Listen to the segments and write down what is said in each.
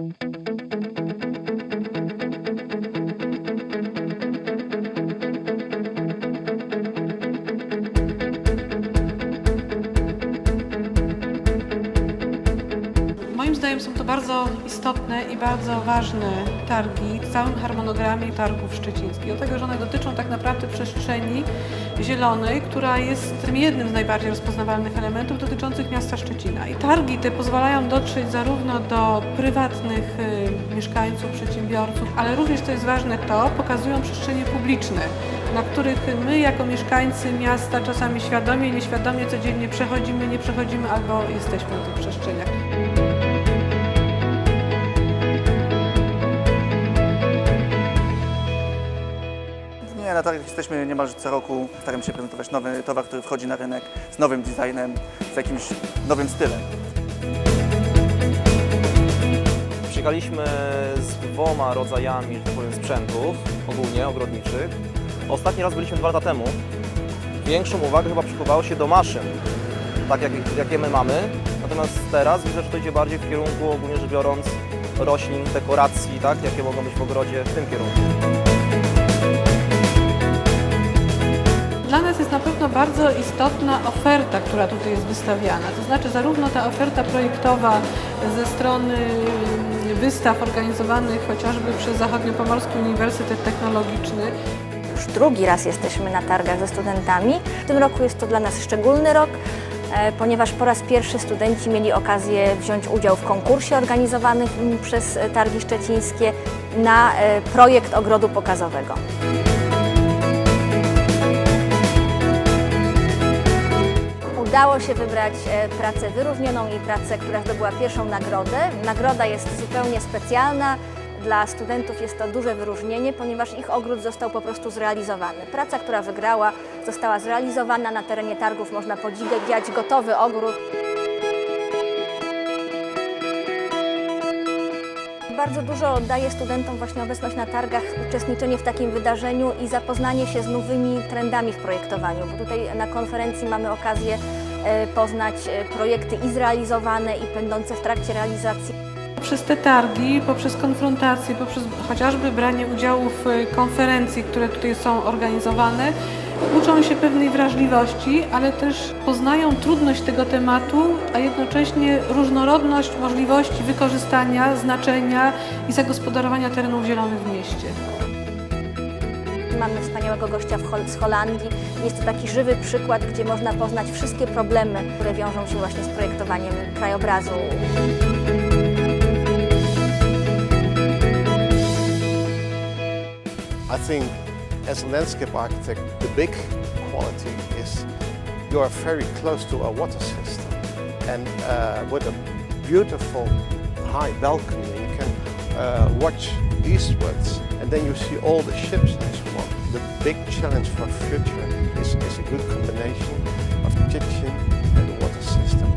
Thank you. Są to bardzo istotne i bardzo ważne targi w całym harmonogramie targów szczecińskich, dlatego że one dotyczą tak naprawdę przestrzeni zielonej, która jest tym jednym z najbardziej rozpoznawalnych elementów dotyczących miasta Szczecina. I targi te pozwalają dotrzeć zarówno do prywatnych y, mieszkańców, przedsiębiorców, ale również, co jest ważne, to pokazują przestrzenie publiczne, na których my jako mieszkańcy miasta czasami świadomie, nieświadomie codziennie przechodzimy, nie przechodzimy albo jesteśmy na tych przestrzeniach. Na targach jesteśmy niemalże co roku. Staramy się prezentować nowy towar, który wchodzi na rynek z nowym designem, z jakimś nowym stylem. Przyjechaliśmy z dwoma rodzajami, że tak powiem, sprzętów ogólnie ogrodniczych. Ostatni raz byliśmy dwa lata temu. Większą uwagę chyba przykuwało się do maszyn, tak jak, jakie my mamy. Natomiast teraz widzę, że to idzie bardziej w kierunku, ogólnie rzecz biorąc, roślin, dekoracji, tak, jakie mogą być w ogrodzie w tym kierunku. Dla nas jest na pewno bardzo istotna oferta, która tutaj jest wystawiana. To znaczy zarówno ta oferta projektowa ze strony mm, wystaw organizowanych chociażby przez Zachodniopomorski Uniwersytet Technologiczny, Już drugi raz jesteśmy na targach ze studentami. W tym roku jest to dla nas szczególny rok, e, ponieważ po raz pierwszy studenci mieli okazję wziąć udział w konkursie organizowanym przez Targi Szczecińskie na e, projekt ogrodu pokazowego. Udało się wybrać e, pracę wyróżnioną i pracę, która zdobyła pierwszą nagrodę. Nagroda jest zupełnie specjalna. Dla studentów jest to duże wyróżnienie, ponieważ ich ogród został po prostu zrealizowany. Praca, która wygrała, została zrealizowana na terenie targów. Można podziwiać gotowy ogród. Bardzo dużo daje studentom właśnie obecność na targach, uczestniczenie w takim wydarzeniu i zapoznanie się z nowymi trendami w projektowaniu. Bo tutaj na konferencji mamy okazję poznać e, projekty i zrealizowane, i będące w trakcie realizacji. Poprzez te targi, poprzez konfrontacje, poprzez chociażby branie udziału w y, konferencji, które tutaj są organizowane, uczą się pewnej wrażliwości, ale też poznają trudność tego tematu, a jednocześnie różnorodność możliwości wykorzystania, znaczenia i zagospodarowania terenów zielonych w mieście. Mamy wspaniałego gościa z Holandii. Jest to taki żywy przykład, gdzie można poznać wszystkie problemy, które wiążą się właśnie z projektowaniem krajobrazu. I think as a landscape architect, the big quality is you are very close to a water system. And uh, with a beautiful high balcony, you can uh, watch eastwards and then you see all the ships and so on. The big challenge for future is, is a good combination of kitchen and water system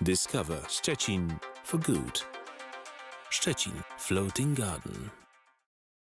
Discover Szczecin for good. Szczecin Floating Garden.